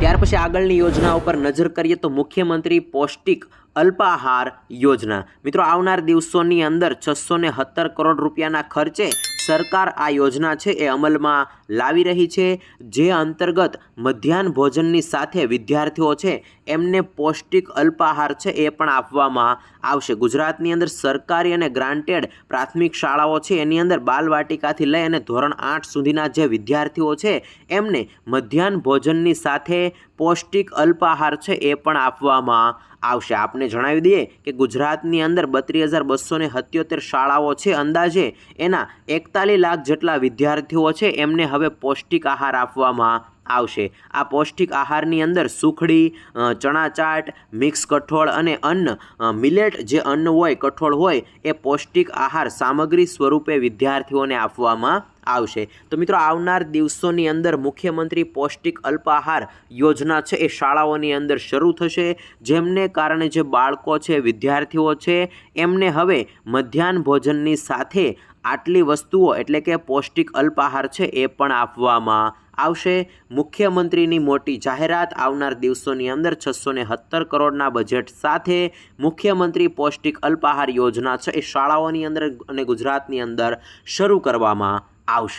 ત્યાર પછી આગળની યોજના ઉપર નજર કરીએ તો મુખ્યમંત્રી પૌષ્ટિક અલ્પાહાર યોજના. મિત્રો, આવનાર દિવસોની અંદર છસો ને સત્તર કરોડ રૂપિયાના ખર્ચે સરકાર આ યોજના છે એ અમલમાં લાવી રહી છે. જે અંતર્ગત મધ્યાહન ભોજનની સાથે વિદ્યાર્થીઓ છે એમને પૌષ્ટિક અલ્પાહાર છે એ પણ આપવામાં આવશે. ગુજરાતની અંદર સરકારી અને ગ્રાન્ટેડ પ્રાથમિક શાળાઓ છે એની અંદર બાલવાટિકાથી લઈ અને ધોરણ આઠ સુધીના જે વિદ્યાર્થીઓ છે એમને મધ્યાહન ભોજનની સાથે પૌષ્ટિક અલ્પાહાર છે એ પણ આપવામાં આવશે. આપને જણાવી દઈએ કે ગુજરાતની અંદર બત્રીસ હજાર બસો સત્યોતેર શાળાઓ છે અંદાજે. એના એકતાલીસ લાખ જેટલા વિદ્યાર્થીઓ છે. એમને હવે પૌષ્ટિક આહાર આપવામાં આવશે. આ પૌષ્ટિક આહારની અંદર સુખડી ચણા ચાટ મિક્સ કઠોળ અને અન્ન મિલેટ જે અન્ન હોય, કઠોળ હોય, એ પૌષ્ટિક આહાર સામગ્રી સ્વરૂપે વિદ્યાર્થીઓને આપવામાં આવશે. તો મિત્રો, આવનાર દિવસોની અંદર મુખ્યમંત્રી પૌષ્ટિક અલ્પાહાર યોજના છે એ શાળાઓની અંદર શરૂ થશે. જેમને કારણે જે બાળકો છે, વિદ્યાર્થીઓ છે, એમને હવે મધ્યાહન ભોજનની સાથે આટલી વસ્તુઓ એટલે કે પૌષ્ટિક અલ્પાહાર છે એ પણ આપવામાં આવશે. મુખ્યમંત્રીની મોટી જાહેરાત આવનાર દિવસોની અંદર છસો ને સત્તર કરોડના બજેટ સાથે મુખ્યમંત્રી પૌષ્ટિક અલ્પાહાર યોજના છે એ શાળાઓની અંદર અને ગુજરાતની અંદર શરૂ કરવામાં આવશે